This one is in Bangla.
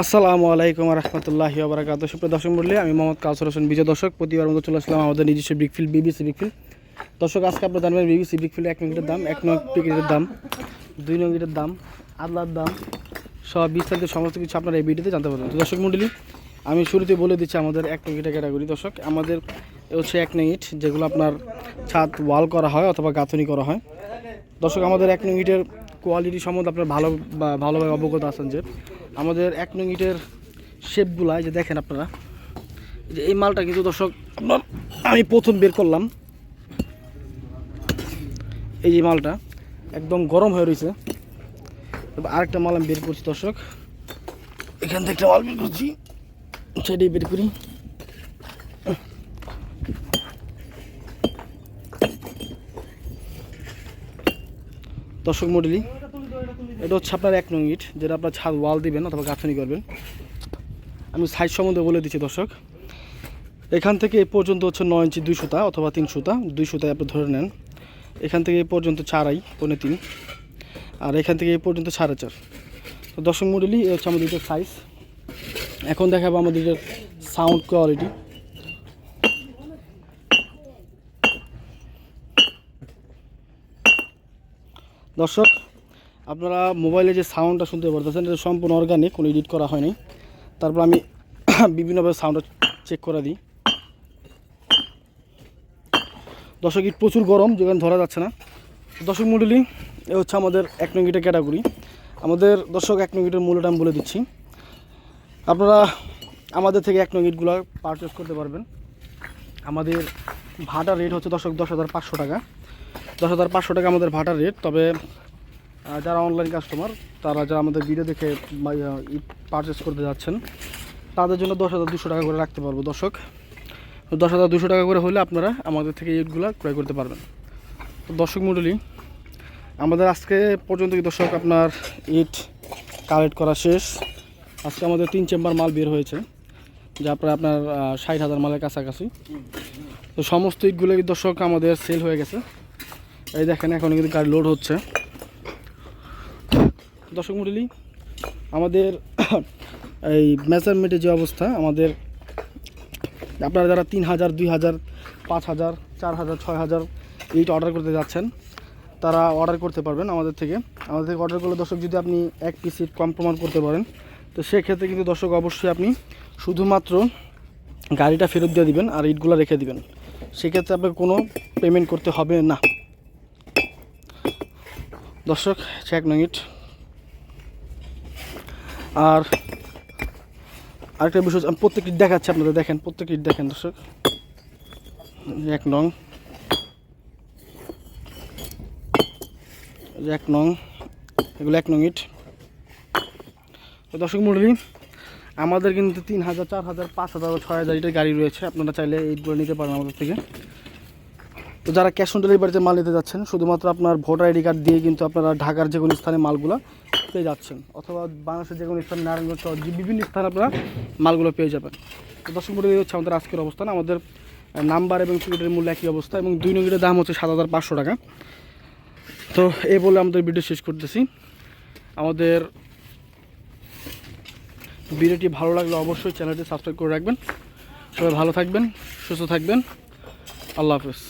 আসসালামু আলাইকুম রহমতুল্লাহি আবরাকাত সুপ্রিয় দর্শক মন্ডলী আমি মোহাম্মদ কাউসর হোসেন, বিজয় দর্শক। প্রতিবার মতো চলে আসলাম আমাদের নিজস্ব ব্রিকফিল্ড বিবিসি ব্রিকফিল্ড দর্শক, আজকে আপনারা জানবেন বিবিসি ব্রিকফিল্ড এক মিনিটের দাম, এক নং প্যাকেটের দাম, দুই নং ইটের দাম, আদলার দাম সব বিস্তারিত সমস্ত কিছু আপনারা এই ভিডিওতে জানতে পারবেন। দর্শক মন্ডলী আমি শুরুতে বলে দিচ্ছি আমাদের এক নং ইটের ক্যাটাগরি দর্শক, আমাদের হচ্ছে এক ইট, যেগুলো আপনার ছাদ ওয়াল করা হয় অথবা গাঁথনি করা হয়। দর্শক, আমাদের এক নং ইটের কোয়ালিটি সম্বন্ধে আপনার ভালো ভালোভাবে অবগত আছেন যে, আমাদের এক নং ইটের শেপগুলা যে দেখেন আপনারা যে এই মালটা কিন্তু দর্শক, আমি প্রথম বের করলাম। এই যে মালটা একদম গরম হয়ে রয়েছে। আরেকটা মাল আমি বের করছি দর্শক। এখান থেকে একটা মাল বের করছি। সেটাই বের করি। দর্শক মডেলি এটা হচ্ছে আপনার এক নং ইট, যেটা আপনার ছাদ ওয়াল দিবেন অথবা গাঁথনি করবেন। আমি সাইজ সম্বন্ধে বলে দিচ্ছি দর্শক। এখান থেকে এ পর্যন্ত হচ্ছে নয় ইঞ্চি দুই সুতা অথবা তিন সুতা, দুই সুতায় আপনি ধরে নেন। এখান থেকে এ পর্যন্ত চারাই পৌনে তিন। আর এখান থেকে এ পর্যন্ত সাড়ে চার। তো দর্শক মডেলি হচ্ছে আমাদের সাইজ। এখন দেখাবো আমাদের সাউন্ড কোয়ালিটি দর্শক, আপনারা মোবাইলে যে সাউন্ডটা শুনতে পারতেছেন, এটা সম্পূর্ণ অর্গানিক কোনো এডিট করা হয়নি। তারপর আমি বিভিন্নভাবে সাউন্ডটা চেক করে দিই। দর্শক ইট প্রচুর গরম, যেখানে ধরা যাচ্ছে না। দর্শক মন্ডলী এ হচ্ছে আমাদের এক নঙ্গিটা ক্যাটাগরি আমাদের দর্শক, এক নঙ্গিটার মূল্যটা আমি বলে দিচ্ছি। আপনারা আমাদের থেকে এক নঙ্গিটগুলো পারচেস করতে পারবেন। আমাদের ভাটার রেট হচ্ছে দর্শক দশ হাজার পাঁচশো টাকা। দশ হাজার পাঁচশো টাকা আমাদের ভাটার রেট তবে যারা অনলাইন কাস্টমার তারা যারা আমাদের ভিডিও দেখে পারচেস করতে যাচ্ছেন, তাদের জন্য দশ হাজার দুশো টাকা করে রাখতে পারব দর্শক। দশ হাজার দুশো টাকা করে হলে আপনারা আমাদের থেকে ইটগুলো ক্রয় করতে পারবেন। তো দর্শক মণ্ডলী আমাদের আজকে পর্যন্ত দর্শক আপনার ইট কালেক্ট করা শেষ? আজকে আমাদের তিন চেম্বার মাল বের হয়েছে, যা প্রায় আপনার ষাট হাজার মালের কাছাকাছি। তো সমস্ত ইটগুলো দর্শক আমাদের সেল হয়ে গেছে? এই দেখেন, এখন কিন্তু গাড়ি লোড হচ্ছে। দর্শক মন্ডলী, আমাদের এই মেজারমেন্টের যে অবস্থা, আমাদের আপনারা যারা তিন হাজার, দুই হাজার, পাঁচ হাজার, চার হাজার, ছয় হাজার ইট অর্ডার করতে যাচ্ছেন, তারা অর্ডার করতে পারবেন আমাদের থেকে। আমাদের থেকে অর্ডার করলে দর্শক যদি আপনি এক পিস ইট কম প্রমাণ করতে পারেন, তো সেক্ষেত্রে কিন্তু দর্শক অবশ্যই আপনি শুধুমাত্র গাড়িটা ফেরত দিয়ে দিবেন আর ইটগুলো রেখে দিবেন। সেক্ষেত্রে আপনাকে কোনো পেমেন্ট করতে হবে না। দর্শক নং ইট আর আরেকটা বিষয় আমি ইট দেখাচ্ছি আপনাদের, দেখেন প্রত্যেক ইট দেখেন দর্শক। এক নং। এক নং, এগুলো এক নং ইট দর্শক, মন্ডলী, আমাদের কিন্তু তিন হাজার, চার হাজার, পাঁচ হাজার ছয় হাজার ইটের গাড়ি রয়েছে। আপনারা চাইলে এইটগুলো নিতে পারেন আমাদের থেকে। তো যারা ক্যাশ অন ডেলিভারিতে মাল নিতে যাচ্ছেন, শুধুমাত্র আপনার ভোটার আইডি কার্ড দিয়ে কিন্তু আপনারা ঢাকার যে কোনো স্থানে মালগুলো পেয়ে যাচ্ছেন। অথবা বাংলাদেশের যে কোনো স্থান, নারায়ণগঞ্জ যে বিভিন্ন স্থানে আপনারা মালগুলো পেয়ে যাবেন। তো দর্শক হচ্ছে আমাদের আজকের অবস্থান। আমাদের নাম্বার এবং টিকিটের মূল্য একই অবস্থা এবং দুই নগরের দাম হচ্ছে সাত হাজার পাঁচশো টাকা। তো এই বলে আমাদের ভিডিও শেষ করতেছি। আমাদের ভিডিওটি ভালো লাগলে অবশ্যই চ্যানেলটি সাবস্ক্রাইব করে রাখবেন। সবাই ভালো থাকবেন, সুস্থ থাকবেন। আল্লাহ হাফেজ।